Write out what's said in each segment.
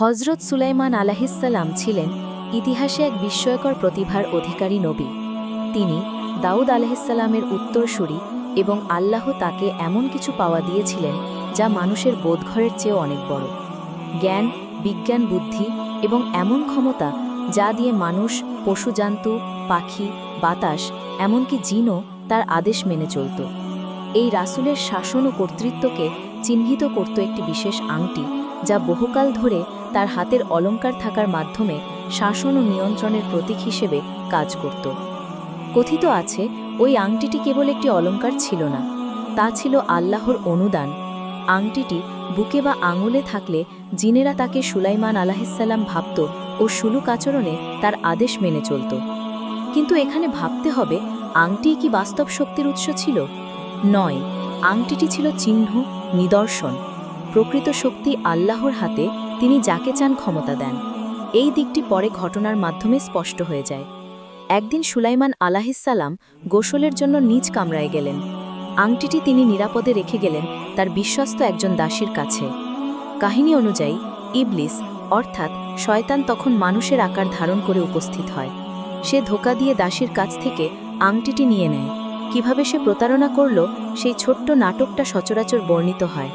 হজরত সুলাইমান আলাহিসাল্লাম ছিলেন ইতিহাসে এক বিস্ময়কর প্রতিভার অধিকারী নবী। তিনি দাউদ আলাহিসাল্লামের উত্তরসূরি এবং আল্লাহ তাকে এমন কিছু পাওয়া দিয়েছিলেন যা মানুষের বোধঘরের চেয়েও অনেক বড়। জ্ঞান, বিজ্ঞান, বুদ্ধি এবং এমন ক্ষমতা যা দিয়ে মানুষ, পশুজান্তু, পাখি, বাতাস, এমনকি জিনও তার আদেশ মেনে চলত। এই রাসুলের শাসন ও কর্তৃত্বকে চিহ্নিত করত একটি বিশেষ আংটি যা বহুকাল ধরে তার হাতের অলঙ্কার থাকার মাধ্যমে শাসন ও নিয়ন্ত্রণের প্রতীক হিসেবে কাজ করত। কথিত আছে, ওই আংটিটি কেবল একটি অলঙ্কার ছিল না, তা ছিল আল্লাহর অনুদান। আংটিটি বুকে বা আঙুলে থাকলে জিনেরা তাকে সুলাইমান আলাহিসাল্লাম ভাবত ও সুলুক আচরণে তার আদেশ মেনে চলত। কিন্তু এখানে ভাবতে হবে, আংটি কি বাস্তব শক্তির উৎস ছিল? নয়, আংটিটি ছিল চিহ্ন, নিদর্শন। প্রকৃত শক্তি আল্লাহর হাতে তিনি যাকে চান ক্ষমতা দেন। এই দিকটি পরে ঘটনার মাধ্যমে স্পষ্ট হয়ে যায়। একদিন সুলাইমান আলাহিসাল্লাম গোসলের জন্য নিজ কামরায় গেলেন। আংটিটি তিনি নিরাপদে রেখে গেলেন তার বিশ্বস্ত একজন দাসীর কাছে। কাহিনী অনুযায়ী, ইবলিস, অর্থাৎ শয়তান তখন মানুষের আকার ধারণ করে উপস্থিত হয়। সে ধোকা দিয়ে দাসীর কাছ থেকে আংটিটি নিয়ে নেয়। কীভাবে সে প্রতারণা করল, সেই ছোট্ট নাটকটা সচরাচর বর্ণিত হয়।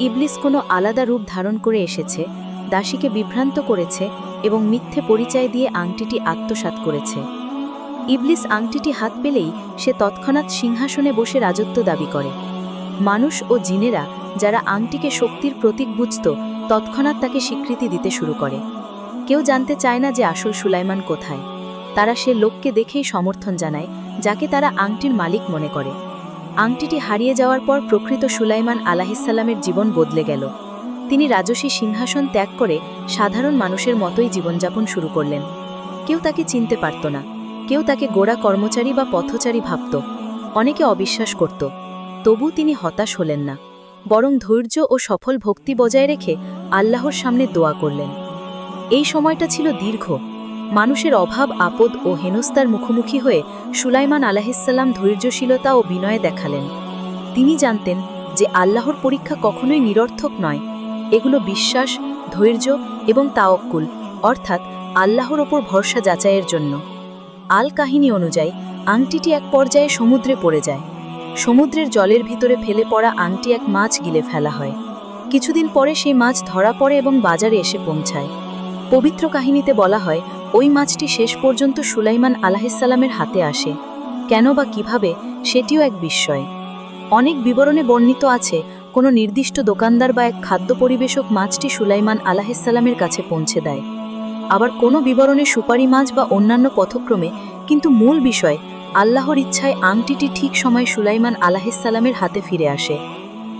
ইবলিস কোনো আলাদা রূপ ধারণ করে এসেছে, দাসীকে বিভ্রান্ত করেছে এবং মিথ্যে পরিচয় দিয়ে আংটিটি আত্মসাৎ করেছে। ইবলিস আংটিটি হাত পেলেই সে তৎক্ষণাৎ সিংহাসনে বসে রাজত্ব দাবি করে। মানুষ ও জিনেরা যারা আংটিকে শক্তির প্রতীক বুঝত, তৎক্ষণাৎ তাকে স্বীকৃতি দিতে শুরু করে। কেউ জানতে চায় না যে আসল সুলাইমান কোথায়। তারা সে লোককে দেখেই সমর্থন জানায়, যাকে তারা আংটির মালিক মনে করে। আংটিটি হারিয়ে যাওয়ার পর প্রকৃত সুলাইমান আলাহিসাল্লামের জীবন বদলে গেল। তিনি রাজসী সিংহাসন ত্যাগ করে সাধারণ মানুষের মতোই জীবনযাপন শুরু করলেন। কেউ তাকে চিনতে পারত না। কেউ তাকে গোড়া কর্মচারী বা পথচারী ভাবত। অনেকে অবিশ্বাস করত। তবু তিনি হতাশ হলেন না। বরং ধৈর্য ও সফল ভক্তি বজায় রেখে আল্লাহর সামনে দোয়া করলেন। এই সময়টা ছিল দীর্ঘ। মানুষের অভাব, আপদ ও হেনস্তার মুখোমুখি হয়ে সুলাইমান আলাহিসাল্লাম ধৈর্যশীলতা ও বিনয়ে দেখালেন। তিনি জানতেন যে আল্লাহর পরীক্ষা কখনোই নিরর্থক নয়। এগুলো বিশ্বাস, ধৈর্য এবং তাওক্কুল অর্থাৎ আল্লাহর ওপর ভরসা যাচাইয়ের জন্য। আল কাহিনী অনুযায়ী, আংটিটি এক পর্যায়ে সমুদ্রে পড়ে যায়। সমুদ্রের জলের ভিতরে ফেলে পড়া আংটি এক মাছ গিলে ফেলা হয়। কিছুদিন পরে সেই মাছ ধরা পড়ে এবং বাজারে এসে পৌঁছায়। পবিত্র কাহিনীতে বলা হয়, ওই মাছটি শেষ পর্যন্ত সুলাইমান আলাহিসাল্লামের হাতে আসে। কেন বা কীভাবে, সেটিও এক বিস্ময়। অনেক বিবরণে বর্ণিত আছে, কোনো নির্দিষ্ট দোকানদার বা এক খাদ্য পরিবেশক মাছটি সুলাইমান আলাহিসাল্লামের কাছে পৌঁছে দেয়। আবার কোনো বিবরণে সুপারি মাছ বা অন্যান্য পথক্রমে, কিন্তু মূল বিষয়, আল্লাহর ইচ্ছায় আংটিটি ঠিক সময় সুলাইমান আলাহিসাল্লামের হাতে ফিরে আসে।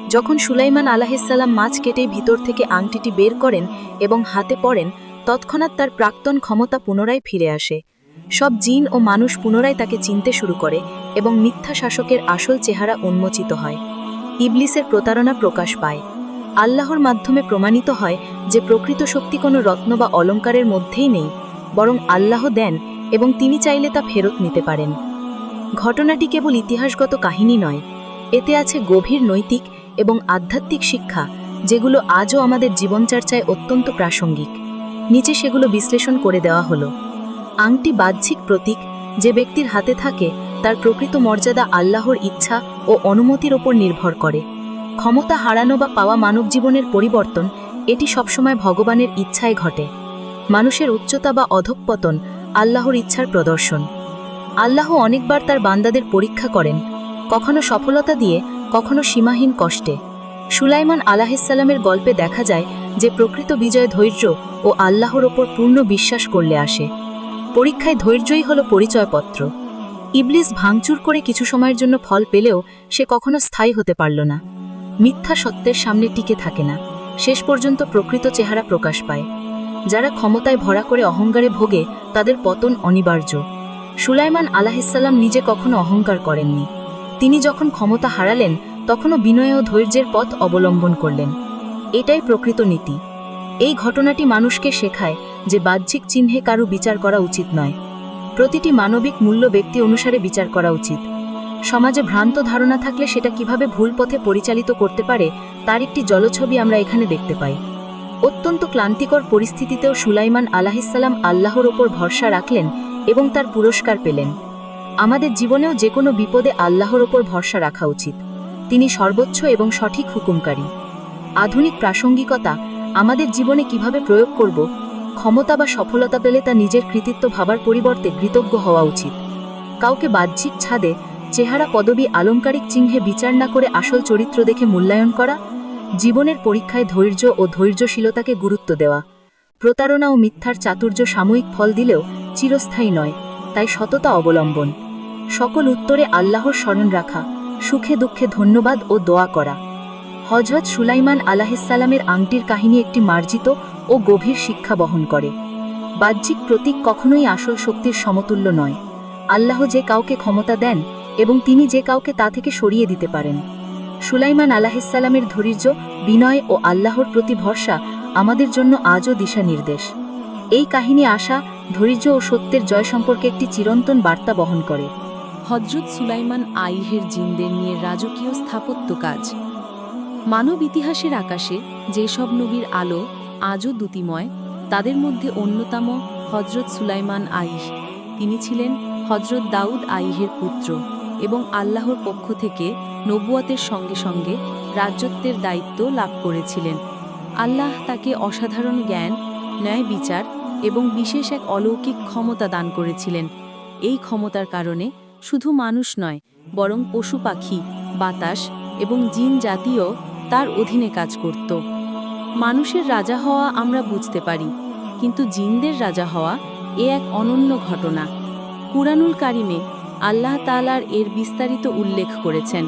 যখন সুলাইমান আলাহিসাল্লাম মাছ কেটে ভিতর থেকে আংটিটি বের করেন এবং হাতে পড়েন তৎক্ষণাৎ তার প্রাক্তন ক্ষমতা পুনরায় ফিরে আসে। সব জিন ও মানুষ পুনরায় তাকে চিনতে শুরু করে এবং মিথ্যা শাসকের আসল চেহারা উন্মোচিত হয়। ইবলিসের প্রতারণা প্রকাশ পায়। আল্লাহর মাধ্যমে প্রমাণিত হয় যে প্রকৃত শক্তি কোনো রত্ন বা অলঙ্কারের মধ্যেই নেই, বরং আল্লাহ দেন এবং তিনি চাইলে তা ফেরত নিতে পারেন। ঘটনাটি কেবল ইতিহাসগত কাহিনী নয়, এতে আছে গভীর নৈতিক এবং আধ্যাত্মিক শিক্ষা, যেগুলো আজও আমাদের জীবনচর্চায় অত্যন্ত প্রাসঙ্গিক। নিচে সেগুলো বিশ্লেষণ করে দেওয়া হলো। আংটি বাহ্যিক প্রতীক যে ব্যক্তির হাতে থাকে, তার প্রকৃত মর্যাদা আল্লাহর ইচ্ছা ও অনুমতির ওপর নির্ভর করে। ক্ষমতা হারানো বা পাওয়া মানব জীবনের পরিবর্তন, এটি সবসময় ভগবানের ইচ্ছায় ঘটে। মানুষের উচ্চতা বা অধঃপতন আল্লাহর ইচ্ছার প্রদর্শন। আল্লাহ অনেকবার তার বান্দাদের পরীক্ষা করেন, কখনো সফলতা দিয়ে, কখনো সীমাহীন কষ্টে। সুলাইমান আলাহিসাল্লামের গল্পে দেখা যায় যে প্রকৃত বিজয় ধৈর্য ও আল্লাহর ওপর পূর্ণ বিশ্বাস করলে আসে। পরীক্ষায় ধৈর্যই হল পরিচয়পত্র। ইবলিস ভাঙচুর করে কিছু সময়ের জন্য ফল পেলেও সে কখনো স্থায়ী হতে পারল না। মিথ্যা সত্যের সামনে টিকে থাকে না। শেষ পর্যন্ত প্রকৃত চেহারা প্রকাশ পায়। যারা ক্ষমতায় ভরা করে অহংকারে ভোগে, তাদের পতন অনিবার্য। সুলাইমান আলাহিসাল্লাম নিজে কখনো অহংকার করেননি। তিনি যখন ক্ষমতা হারালেন তখনও বিনয় ও ধৈর্যের পথ অবলম্বন করলেন। এটাই প্রকৃত নীতি। এই ঘটনাটি মানুষকে শেখায় যে বাহ্যিক চিহ্নে কারও বিচার করা উচিত নয়। প্রতিটি মানবিক মূল্য ব্যক্তি অনুসারে বিচার করা উচিত। সমাজে ভ্রান্ত ধারণা থাকলে সেটা কীভাবে ভুল পথে পরিচালিত করতে পারে, তার একটি জলছবি আমরা এখানে দেখতে পাই। অত্যন্ত ক্লান্তিকর পরিস্থিতিতেও সুলাইমান আলাহিসাল্লাম আল্লাহর ওপর ভরসা রাখলেন এবং তার পুরস্কার পেলেন। আমাদের জীবনেও যে কোনো বিপদে আল্লাহর ওপর ভরসা রাখা উচিত। তিনি সর্বোচ্চ এবং সঠিক হুকুমকারী। আধুনিক প্রাসঙ্গিকতা আমাদের জীবনে কীভাবে প্রয়োগ করব, ক্ষমতা বা সফলতা পেলে তা নিজের কৃতিত্ব ভাবার পরিবর্তে কৃতজ্ঞ হওয়া উচিত। কাউকে বাহ্যিক ছাদে চেহারা পদবী আলংকারিক চিহ্নে বিচার না করে আসল চরিত্র দেখে মূল্যায়ন করা, জীবনের পরীক্ষায় ধৈর্য ও ধৈর্যশীলতাকে গুরুত্ব দেওয়া, প্রতারণা ও মিথ্যার চাতুর্য সাময়িক ফল দিলেও চিরস্থায়ী নয়, তাই সততা অবলম্বন। সকল উত্তরে আল্লাহর স্মরণ রাখা। সুখে দুঃখে ধন্যবাদ ও দোয়া করা। হজরত সুলাইমান আলাহিসাল্লামের আংটির কাহিনী একটি মার্জিত ও গভীর শিক্ষা বহন করে। বাহ্যিক প্রতীক কখনোই আসল শক্তির সমতুল্য নয়। আল্লাহ যে কাউকে ক্ষমতা দেন এবং তিনি যে কাউকে তা থেকে সরিয়ে দিতে পারেন। সুলাইমান আলাহিসাল্লামের ধৈর্য, বিনয় ও আল্লাহর প্রতি ভরসা আমাদের জন্য আজও দিশা নির্দেশ এই কাহিনী আশা, ধৈর্য ও সত্যের জয় সম্পর্কে একটি চিরন্তন বার্তা বহন করে। হজরত সুলাইমান আইহের জিনদের নিয়ে রাজকীয় স্থাপত্য কাজ। মানব ইতিহাসের আকাশে যেসব নবীর আলো আজও দ্যুতিময়, তাদের মধ্যে অন্যতম হজরত সুলাইমান আইহ। তিনি ছিলেন হজরত দাউদ আইহের পুত্র এবং আল্লাহর পক্ষ থেকে নবুয়াতের সঙ্গে সঙ্গে রাজ্যত্বের দায়িত্ব লাভ করেছিলেন। আল্লাহ তাকে অসাধারণ জ্ঞান, ন্যায় বিচার এবং বিশেষ এক অলৌকিক ক্ষমতা দান করেছিলেন। এই ক্ষমতার কারণে শুধু মানুষ নয়, বরং পশু পাখি, বাতাস এবং জিন জাতীয় তার অধীনে কাজ করত। মানুষের রাজা হওয়া আমরা বুঝতে পারি, কিন্তু জিনদের রাজা হওয়া এ এক অনন্য ঘটনা। কুরানুল কারিমে আল্লাহ তালার এর বিস্তারিত উল্লেখ করেছেন,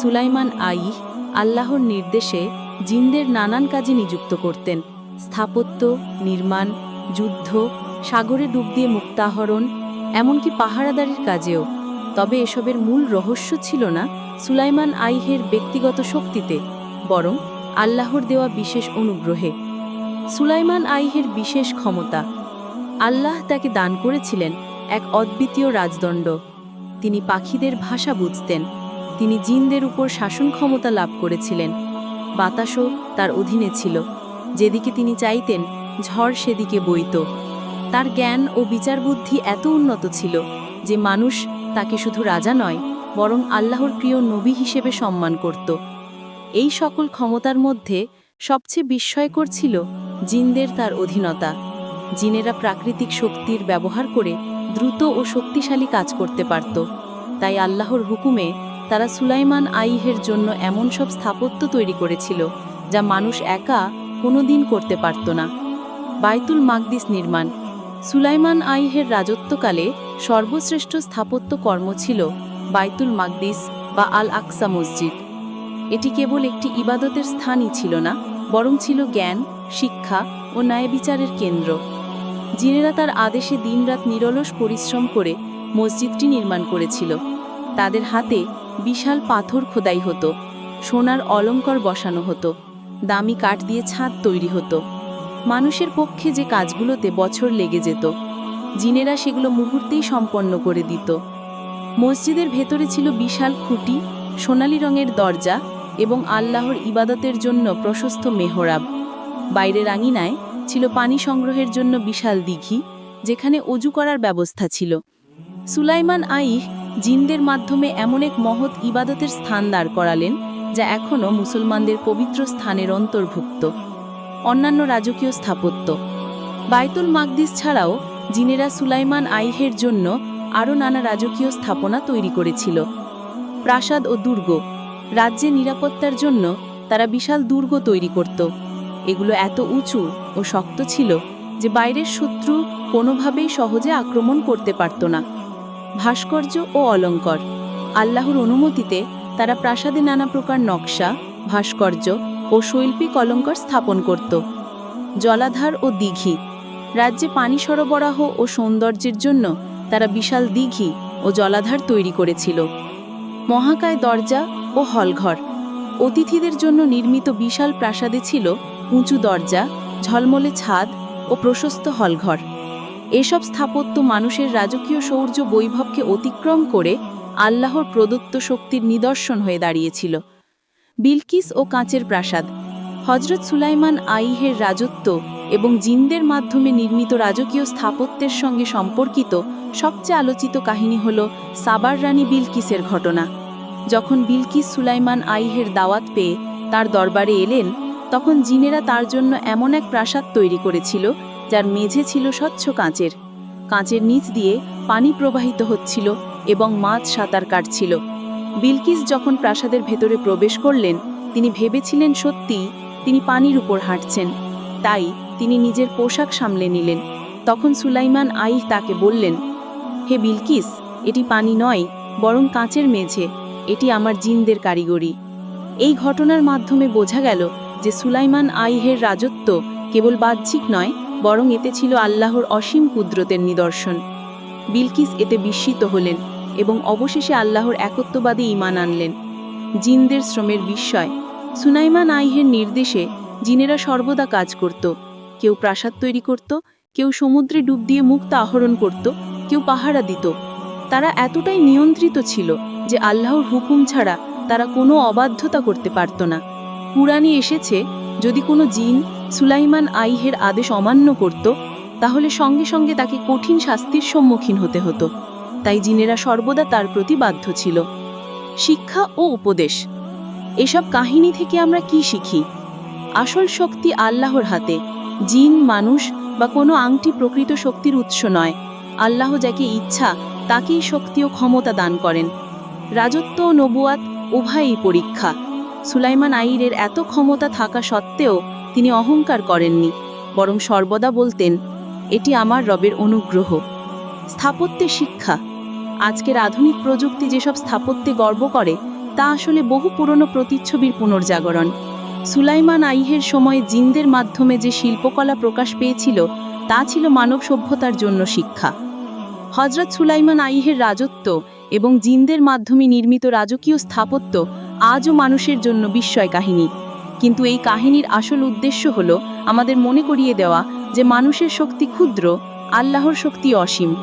সুলাইমান আইহ আল্লাহর নির্দেশে জিনদের নানান কাজে নিযুক্ত করতেন। স্থাপত্য, নির্মাণ, যুদ্ধ, সাগরে ডুব দিয়ে মুক্তাহরণ, এমনকি পাহারাদারির কাজেও। তবে এসবের মূল রহস্য ছিল না সুলাইমান আইহের ব্যক্তিগত শক্তিতে, বরং আল্লাহর দেওয়া বিশেষ অনুগ্রহে। সুলাইমান আইহের বিশেষ ক্ষমতা। আল্লাহ তাকে দান করেছিলেন এক অদ্বিতীয় রাজদণ্ড। তিনি পাখিদের ভাষা বুঝতেন। তিনি জিনদের উপর শাসন ক্ষমতা লাভ করেছিলেন। বাতাসও তার অধীনে ছিল। যেদিকে তিনি চাইতেন, ঝড় সেদিকে বইত। তার জ্ঞান ও বিচার বুদ্ধি এত উন্নত ছিল যে মানুষ তাকে শুধু রাজা নয়, বরং আল্লাহর প্রিয় নবী হিসেবে সম্মান করত। এই সকল ক্ষমতার মধ্যে সবচেয়ে বিস্ময়কর ছিল জিনদের তার অধীনতা। জিনেরা প্রাকৃতিক শক্তির ব্যবহার করে দ্রুত ও শক্তিশালী কাজ করতে পারত। তাই আল্লাহর হুকুমে তারা সুলাইমান আইহের জন্য এমন সব স্থাপত্য তৈরি করেছিল, যা মানুষ একা কোনোদিন করতে পারত না। বাইতুল মাকদিস নির্মাণ। সুলাইমান আইহের রাজত্বকালে সর্বশ্রেষ্ঠ স্থাপত্য কর্ম ছিল বাইতুল মাকদিস বা আল আকসা মসজিদ। এটি কেবল একটি ইবাদতের স্থানই ছিল না, বরং ছিল জ্ঞান, শিক্ষা ও ন্যায় বিচারের কেন্দ্র। জিনেরা তার আদেশে দিনরাত নিরলস পরিশ্রম করে মসজিদটি নির্মাণ করেছিল। তাদের হাতে বিশাল পাথর খোদাই হতো, সোনার অলঙ্কর বসানো হতো, দামি কাঠ দিয়ে ছাদ তৈরি হতো। মানুষের পক্ষে যে কাজগুলোতে বছর লেগে যেত জিনেরা সেগুলো মুহূর্তেই সম্পন্ন করে দিত। মসজিদের ভেতরে ছিল বিশাল খুঁটি, সোনালি রঙের দরজা এবং আল্লাহর ইবাদতের জন্য প্রশস্ত মেহরাব। বাইরের আঙিনায় ছিল পানি সংগ্রহের জন্য বিশাল দিঘি, যেখানে অজু করার ব্যবস্থা ছিল। সুলাইমান আইহ জিনদের মাধ্যমে এমন এক মহৎ ইবাদতের স্থান দাঁড় করালেন, যা এখনও মুসলমানদের পবিত্র স্থানের অন্তর্ভুক্ত। অন্যান্য রাজকীয় স্থাপত্য। বাইতুল মাকদিস ছাড়াও জিনেরা সুলাইমান আইহের জন্য আরও নানা রাজকীয় স্থাপনা তৈরি করেছিল। প্রাসাদ ও দুর্গ, রাজ্যে নিরাপত্তার জন্য তারা বিশাল দুর্গ তৈরি করত। এগুলো এত উঁচু ও শক্ত ছিল যে বাইরের শত্রু কোনোভাবেই সহজে আক্রমণ করতে পারত না। ভাস্কর্য ও অলঙ্কর, আল্লাহর অনুমতিতে তারা প্রাসাদে নানা প্রকার নকশা, ভাস্কর্য ও শৈল্পিক অলঙ্কার স্থাপন করত। জলাধার ও দিঘি রাজ্যে পানি সরবরাহ ও সৌন্দর্যের জন্য তারা বিশাল দিঘি ও জলাধার তৈরি করেছিল। মহাকায় দরজা ও হলঘর। অতিথিদের জন্য নির্মিত বিশাল প্রাসাদে ছিল উঁচু দরজা, ঝলমলে ছাদ ও প্রশস্ত হলঘর। এসব স্থাপত্য মানুষের রাজকীয় শৌর্য বৈভবকে অতিক্রম করে আল্লাহর প্রদত্ত শক্তির নিদর্শন হয়ে দাঁড়িয়েছিল। বিলকিস ও কাঁচের প্রাসাদ। হজরত সুলাইমান আইহের রাজত্ব এবং জিনদের মাধ্যমে নির্মিত রাজকীয় স্থাপত্যের সঙ্গে সম্পর্কিত সবচেয়ে আলোচিত কাহিনী হল সাবার রানী বিলকিসের ঘটনা। যখন বিলকিস সুলাইমান আইহের দাওয়াত পেয়ে তার দরবারে এলেন, তখন জিনেরা তার জন্য এমন এক প্রাসাদ তৈরি করেছিল, যার মেঝে ছিল স্বচ্ছ কাঁচের। কাঁচের নিচ দিয়ে পানি প্রবাহিত হচ্ছিল এবং মাছ সাঁতার কাটছিল। বিলকিস যখন প্রাসাদের ভেতরে প্রবেশ করলেন, তিনি ভেবেছিলেন সত্যিই তিনি পানির উপর হাঁটছেন। তাই তিনি নিজের পোশাক সামলে নিলেন। তখন সুলাইমান আইহ তাকে বললেন, হে বিলকিস, এটি পানি নয়, বরং কাঁচের মেঝে। এটি আমার জিনদের কারিগরি। এই ঘটনার মাধ্যমে বোঝা গেল যে সুলাইমান আইহের রাজত্ব কেবল বাহ্যিক নয়, বরং এতে ছিল আল্লাহর অসীম কুদরতের নিদর্শন। বিলকিস এতে বিস্মিত হলেন এবং অবশেষে আল্লাহর একত্ববাদী ঈমান আনলেন। জিনদের শ্রমের বিস্ময়। সুনাইমান আইহের নির্দেশে জিনেরা সর্বদা কাজ করত। কেউ প্রাসাদ তৈরি করত, কেউ সমুদ্রে ডুব দিয়ে মুক্ত আহরণ করত, কেউ পাহারা দিত। তারা এতটাই নিয়ন্ত্রিত ছিল যে আল্লাহর হুকুম ছাড়া তারা কোনো অবাধ্যতা করতে পারত না। পুরাণে এসেছে, যদি কোনো জিন সুলাইমান আইহের আদেশ অমান্য করত, তাহলে সঙ্গে সঙ্গে তাকে কঠিন শাস্তির সম্মুখীন হতে হতো। তাই জিনেরা সর্বদা তার প্রতি বাধ্য ছিল। শিক্ষা ও উপদেশ। এসব কাহিনী থেকে আমরা কি শিখি? আসল শক্তি আল্লাহর হাতে। জিন, মানুষ বা কোনো আংটি প্রকৃত শক্তির উৎস নয়। আল্লাহ যাকে ইচ্ছা, তাকেই শক্তি ও ক্ষমতা দান করেন। রাজত্ব ও নবুয়াত উভয়ই পরীক্ষা। সুলাইমান আইরের এত ক্ষমতা থাকা সত্ত্বেও তিনি অহংকার করেননি, বরং সর্বদা বলতেন, এটি আমার রবের অনুগ্রহ। স্থাপত্যে শিক্ষা। আজকের আধুনিক প্রযুক্তি যেসব স্থাপত্যে গর্ব করে, তা আসলে বহু পুরনো প্রতিচ্ছবির পুনর্জাগরণ। সুলাইমান আইহের সময় জিনদের মাধ্যমে যে শিল্পকলা প্রকাশ পেয়েছিল, তা ছিল মানব সভ্যতার জন্য শিক্ষা। হজরত সুলাইমান আইহের রাজত্ব এবং জিনদের মাধ্যমে নির্মিত রাজকীয় স্থাপত্য আজও মানুষের জন্য বিস্ময় কাহিনী। কিন্তু এই কাহিনীর আসল উদ্দেশ্য হল আমাদের মনে করিয়ে দেওয়া যে মানুষের শক্তি ক্ষুদ্র, আল্লাহর শক্তি অসীম।